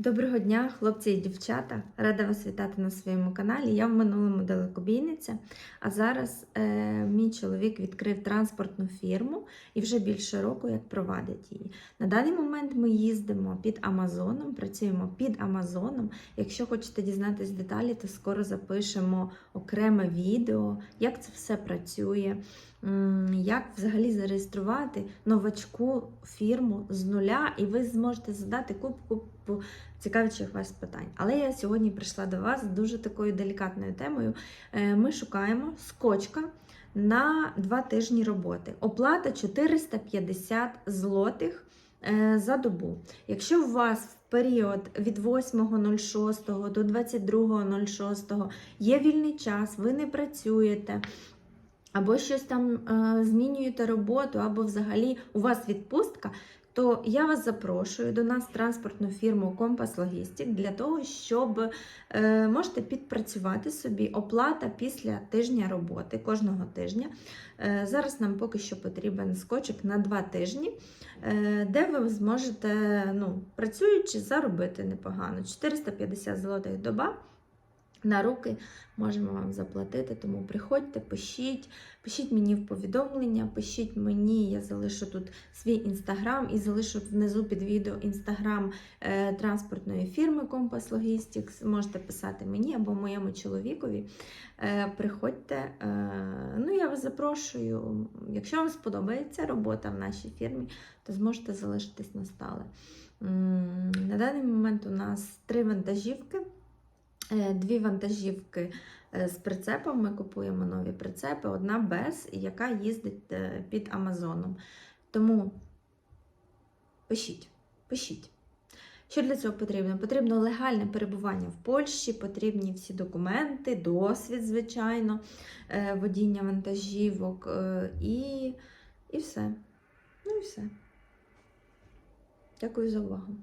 Доброго дня, хлопці і дівчата! Рада вас вітати на своєму каналі. Я в минулому далекобійниця, а зараз е, мій чоловік відкрив транспортну фірму і вже більше року як провадить її. На даний момент ми їздимо під Амазоном, працюємо під Амазоном. Якщо хочете дізнатись деталі, то скоро запишемо окреме відео, як це все працює. Як взагалі зареєструвати новачку фірму з нуля, і ви зможете задати купу цікавічих вас питань. Але я сьогодні прийшла до вас з дуже такою делікатною темою. Е, Ми шукаємо скочка на два тижні роботи. Оплата 450 злотих е, за добу. Якщо у вас в період від 8.06 до 22.06 є вільний час, ви не працюєте. Або щось там е, змінюєте роботу, або взагалі у вас відпустка, то я вас запрошую до нас транспортну фірму Компас Логістик для того, щоб е, можете підпрацювати собі оплата після тижня роботи кожного тижня. Е, зараз нам поки що потрібен скочик на два тижні, е, де ви зможете, ну, працюючи, заробити непогано. 450 злотих доба. На руки можемо вам заплатити, тому приходьте, пишіть, пишіть мені в повідомлення, пишіть мені, я залишу тут свій інстаграм і залишу внизу під відео інстаграм е, транспортної фірми Компас Logistics. Можете писати мені або моєму чоловікові. Е, приходьте, е, ну я вас запрошую. Якщо вам сподобається робота в нашій фірмі, то зможете залишитись на стале. На даний момент у нас три вантажівки. Е, Дві вантажівки е, з прицепом. Ми купуємо нові прицепи, одна без, яка їздить е, під Амазоном. Тому пишіть, пишіть. Що для цього потрібно? Потрібно легальне перебування в Польщі, потрібні всі документи, досвід, звичайно, водіння вантажівок і, і все. Ну і все. Дякую за увагу.